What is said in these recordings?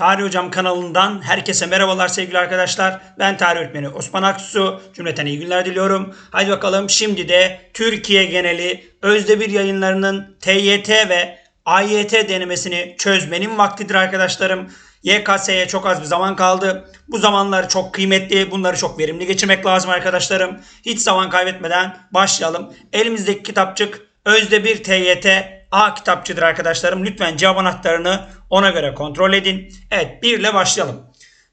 Tarih Hocam kanalından herkese merhabalar sevgili arkadaşlar. Ben tarih öğretmeni Osman Aksu. Cümleten iyi günler diliyorum. Haydi bakalım şimdi de Türkiye geneli Özdemir yayınlarının TYT ve AYT denemesini çözmenin vaktidir arkadaşlarım. YKS'ye çok az bir zaman kaldı. Bu zamanlar çok kıymetli. Bunları çok verimli geçirmek lazım arkadaşlarım. Hiç zaman kaybetmeden başlayalım. Elimizdeki kitapçık Özdemir TYT A kitapçıdır arkadaşlarım. Lütfen cevap anahtarını ona göre kontrol edin. Evet 1 ile başlayalım.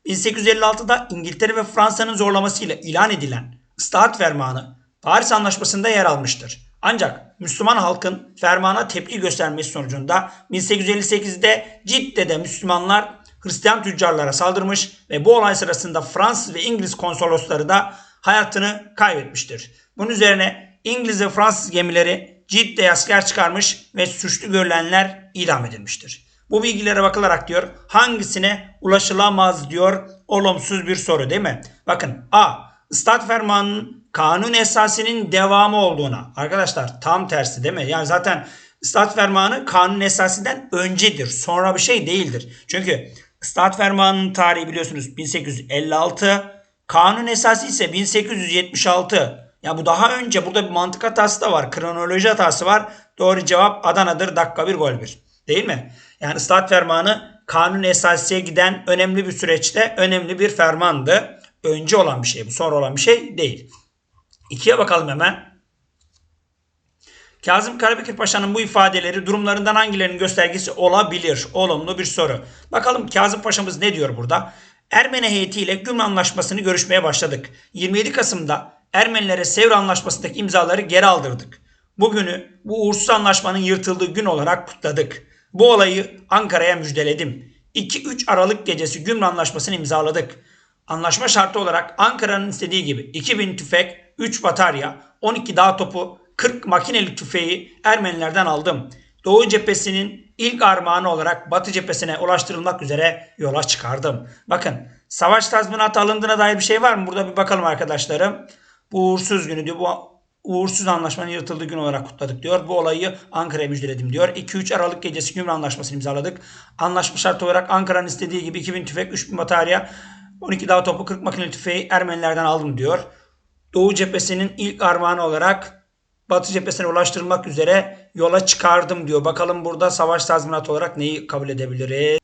1856'da İngiltere ve Fransa'nın zorlamasıyla ilan edilen Islahat Fermanı Paris Anlaşması'nda yer almıştır. Ancak Müslüman halkın fermana tepki göstermesi sonucunda 1858'de Cidde'de Müslümanlar Hristiyan tüccarlara saldırmış ve bu olay sırasında Fransız ve İngiliz konsolosları da hayatını kaybetmiştir. Bunun üzerine İngiliz ve Fransız gemileri Cidde'ye asker çıkarmış ve suçlu görülenler idam edilmiştir. Bu bilgilere bakılarak diyor hangisine ulaşılamaz diyor olumsuz bir soru değil mi? Bakın A. Istat fermanının kanun esasının devamı olduğuna. Arkadaşlar tam tersi değil mi? Yani zaten ıstat fermanı kanun esasından öncedir. Sonra bir şey değildir. Çünkü ıstat fermanının tarihi biliyorsunuz 1856. Kanun esası ise 1876. Ya bu daha önce burada bir mantık hatası da var. Kronoloji hatası var. Doğru cevap Adana'dır. Dakika bir gol bir. Değil mi? Yani ıslahat fermanı kanun esasiye giden önemli bir süreçte önemli bir fermandı. Önce olan bir şey bu. Sonra olan bir şey değil. İkiye bakalım hemen. Kazım Karabekir Paşa'nın bu ifadeleri durumlarından hangilerinin göstergesi olabilir? Olumlu bir soru. Bakalım Kazım Paşa'mız ne diyor burada? Ermeni heyetiyle Gümrü Anlaşması'nı görüşmeye başladık. 27 Kasım'da Ermenilere Sevr Anlaşması'ndaki imzaları geri aldırdık. Bugünü bu uğursuz anlaşmanın yırtıldığı gün olarak kutladık. Bu olayı Ankara'ya müjdeledim. 2-3 Aralık gecesi Gümrü Anlaşması'nı imzaladık. Anlaşma şartı olarak Ankara'nın istediği gibi 2000 tüfek, 3 batarya, 12 dağ topu, 40 makineli tüfeği Ermenilerden aldım. Doğu cephesinin ilk armağanı olarak Batı cephesine ulaştırılmak üzere yola çıkardım. Bakın savaş tazminatı alındığına dair bir şey var mı? Burada bir bakalım arkadaşlarım. Bu uğursuz günü diyor. Bu uğursuz anlaşmanın yırtıldığı gün olarak kutladık diyor. Bu olayı Ankara'ya müjdeledim diyor. 2-3 Aralık gecesi Gümrü Anlaşması'nı imzaladık. Anlaşma şartı olarak Ankara'nın istediği gibi 2000 tüfek, 3000 batarya, 12 dağ topu, 40 makineli tüfeği Ermenilerden aldım diyor. Doğu cephesinin ilk armağanı olarak Batı cephesine ulaştırılmak üzere yola çıkardım diyor. Bakalım burada savaş tazminatı olarak neyi kabul edebiliriz?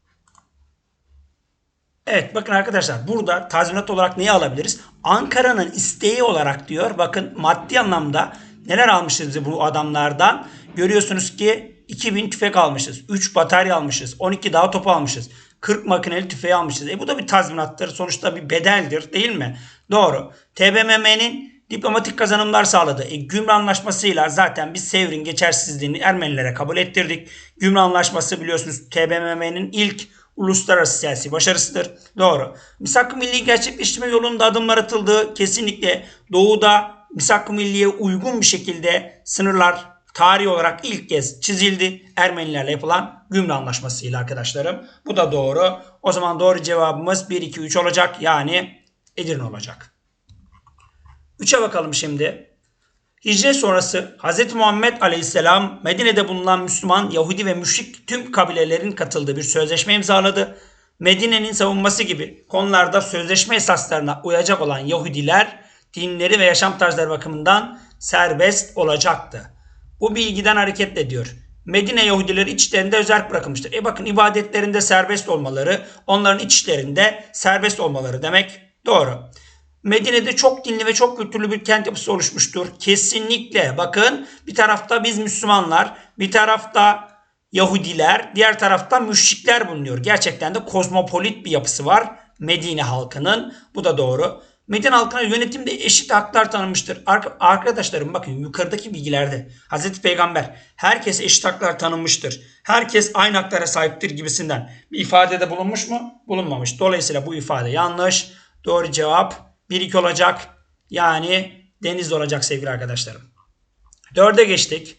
Evet bakın arkadaşlar burada tazminat olarak neyi alabiliriz? Ankara'nın isteği olarak diyor. Bakın maddi anlamda neler almışız bu adamlardan? Görüyorsunuz ki 2000 tüfek almışız. 3 batarya almışız. 12 dağ topu almışız. 40 makineli tüfeği almışız. E bu da bir tazminattır. Sonuçta bir bedeldir değil mi? Doğru. TBMM'nin diplomatik kazanımlar sağladı. E, Gümrü Anlaşması'yla zaten biz Sevr'in geçersizliğini Ermenilere kabul ettirdik. Gümrü Anlaşması biliyorsunuz TBMM'nin ilk uluslararası siyasi başarısıdır. Doğru. Misak-ı Milli gerçekleştirme yolunda adımlar atıldı. Kesinlikle doğuda Misak-ı Milli'ye uygun bir şekilde sınırlar tarih olarak ilk kez çizildi. Ermenilerle yapılan Gümrü Anlaşması ile arkadaşlarım. Bu da doğru. O zaman doğru cevabımız 1, 2, 3 olacak. Yani Edirne olacak. 3'e bakalım şimdi. Hicret sonrası Hz. Muhammed Aleyhisselam Medine'de bulunan Müslüman, Yahudi ve müşrik tüm kabilelerin katıldığı bir sözleşme imzaladı. Medine'nin savunması gibi konularda sözleşme esaslarına uyacak olan Yahudiler dinleri ve yaşam tarzları bakımından serbest olacaktı. Bu bilgiden hareketle diyor. Medine Yahudileri içlerinde özel bırakılmıştır. E bakın ibadetlerinde serbest olmaları, onların iç işlerinde serbest olmaları demek doğru. Medine'de çok dinli ve çok kültürlü bir kent yapısı oluşmuştur. Kesinlikle bakın bir tarafta biz Müslümanlar, bir tarafta Yahudiler, diğer tarafta müşrikler bulunuyor. Gerçekten de kozmopolit bir yapısı var Medine halkının. Bu da doğru. Medine halkına yönetimde eşit haklar tanınmıştır. Arkadaşlarım bakın yukarıdaki bilgilerde Hazreti Peygamber herkes eşit haklar tanınmıştır. Herkes aynı haklara sahiptir gibisinden bir ifadede bulunmuş mu? Bulunmamış. Dolayısıyla bu ifade yanlış. Doğru cevap 1-2 olacak. Yani Denizli olacak sevgili arkadaşlarım. Dörde geçtik.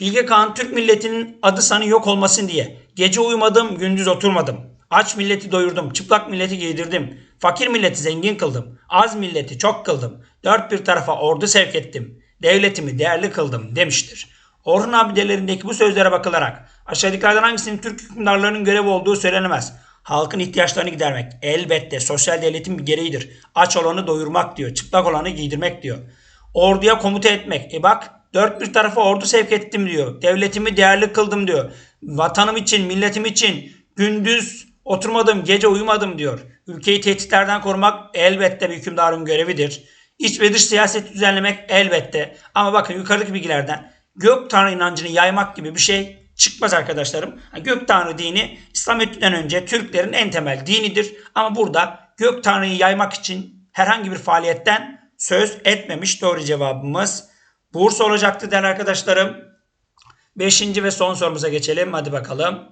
Bilge Kağan Türk milletinin adı sanı yok olmasın diye. Gece uyumadım, gündüz oturmadım. Aç milleti doyurdum, çıplak milleti giydirdim. Fakir milleti zengin kıldım. Az milleti çok kıldım. Dört bir tarafa ordu sevk ettim. Devletimi değerli kıldım demiştir. Orhun abidelerindeki bu sözlere bakılarak aşağıdakilerden hangisinin Türk hükümdarlarının görevi olduğu söylenemez. Halkın ihtiyaçlarını gidermek. Elbette sosyal devletin bir gereğidir. Aç olanı doyurmak diyor. Çıplak olanı giydirmek diyor. Orduya komuta etmek. E bak dört bir tarafa ordu sevk ettim diyor. Devletimi değerli kıldım diyor. Vatanım için, milletim için gündüz oturmadım, gece uyumadım diyor. Ülkeyi tehditlerden korumak elbette bir hükümdarın görevidir. İç ve dış siyaset düzenlemek elbette. Ama bakın yukarıdaki bilgilerden gök tanrı inancını yaymak gibi bir şey çıkmaz arkadaşlarım. Gök tanrı dini İslamiyet'ten önce Türklerin en temel dinidir. Ama burada gök tanrıyı yaymak için herhangi bir faaliyetten söz etmemiş. Doğru cevabımız Bursa olacaktı değerli arkadaşlarım. Beşinci ve son sorumuza geçelim. Hadi bakalım.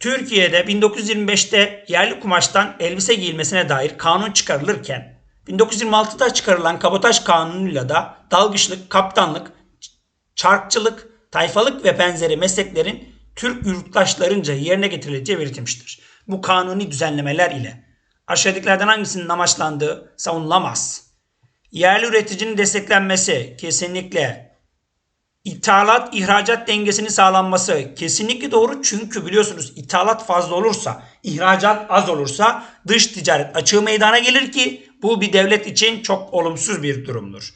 Türkiye'de 1925'te yerli kumaştan elbise giyilmesine dair kanun çıkarılırken 1926'da çıkarılan kabotaj kanunuyla da dalgıçlık, kaptanlık, çarkçılık, tayfalık ve benzeri mesleklerin Türk yurttaşlarınca yerine getirileceği belirtilmiştir. Bu kanuni düzenlemeler ile aşağıdakilerden hangisinin amaçlandığı savunulamaz. Yerli üreticinin desteklenmesi kesinlikle İthalat ihracat dengesinin sağlanması kesinlikle doğru çünkü biliyorsunuz ithalat fazla olursa, ihracat az olursa dış ticaret açığı meydana gelir ki bu bir devlet için çok olumsuz bir durumdur.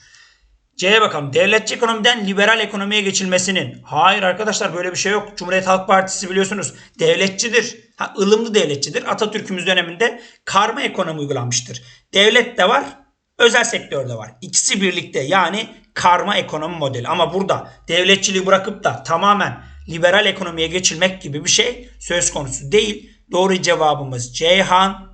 C'ye bakalım. Devletçi ekonomiden liberal ekonomiye geçilmesinin. Hayır arkadaşlar böyle bir şey yok. Cumhuriyet Halk Partisi biliyorsunuz devletçidir. Ha, ılımlı devletçidir. Atatürk'ümüz döneminde karma ekonomi uygulanmıştır. Devlet de var, özel sektör de var. İkisi birlikte yani karma ekonomi modeli. Ama burada devletçiliği bırakıp da tamamen liberal ekonomiye geçilmek gibi bir şey söz konusu değil. Doğru cevabımız Ceyhan.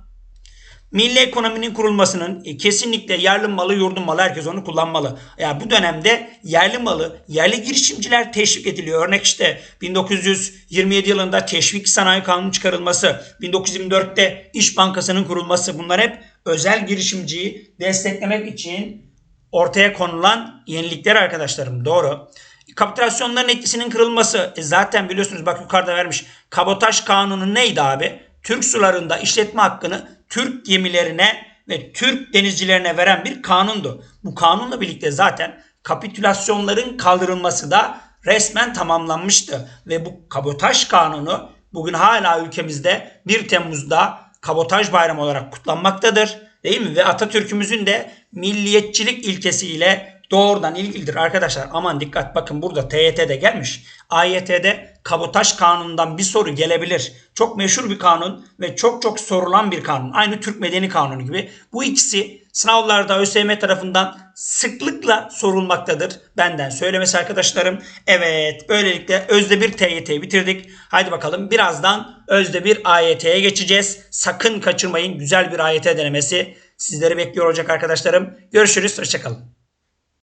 Milli ekonominin kurulmasının e, kesinlikle yerli malı, yurdun malı herkes onu kullanmalı. Yani bu dönemde yerli malı, yerli girişimciler teşvik ediliyor. Örnek işte 1927 yılında teşvik sanayi kanunu çıkarılması, 1924'te İş Bankası'nın kurulması bunlar hep özel girişimciyi desteklemek için ortaya konulan yenilikler arkadaşlarım. Doğru. Kapitülasyonların etkisinin kırılması. E zaten biliyorsunuz bak yukarıda vermiş. Kabotaj kanunu neydi abi? Türk sularında işletme hakkını Türk gemilerine ve Türk denizcilerine veren bir kanundu. Bu kanunla birlikte zaten kapitülasyonların kaldırılması da resmen tamamlanmıştı. Ve bu kabotaj kanunu bugün hala ülkemizde 1 Temmuz'da kabotaj bayramı olarak kutlanmaktadır. Değil mi? Ve Atatürk'ümüzün de milliyetçilik ilkesiyle doğrudan ilgilidir arkadaşlar. Aman dikkat bakın burada TYT'de gelmiş. AYT'de kabotaj kanunundan bir soru gelebilir. Çok meşhur bir kanun ve çok çok sorulan bir kanun. Aynı Türk Medeni Kanunu gibi. Bu ikisi sınavlarda ÖSYM tarafından sıklıkla sorulmaktadır. Benden söylemesi arkadaşlarım. Evet böylelikle Özde bir TYT'yi bitirdik. Haydi bakalım birazdan Özde bir AYT'ye geçeceğiz. Sakın kaçırmayın güzel bir AYT denemesi. Sizleri bekliyor olacak arkadaşlarım. Görüşürüz. Hoşçakalın.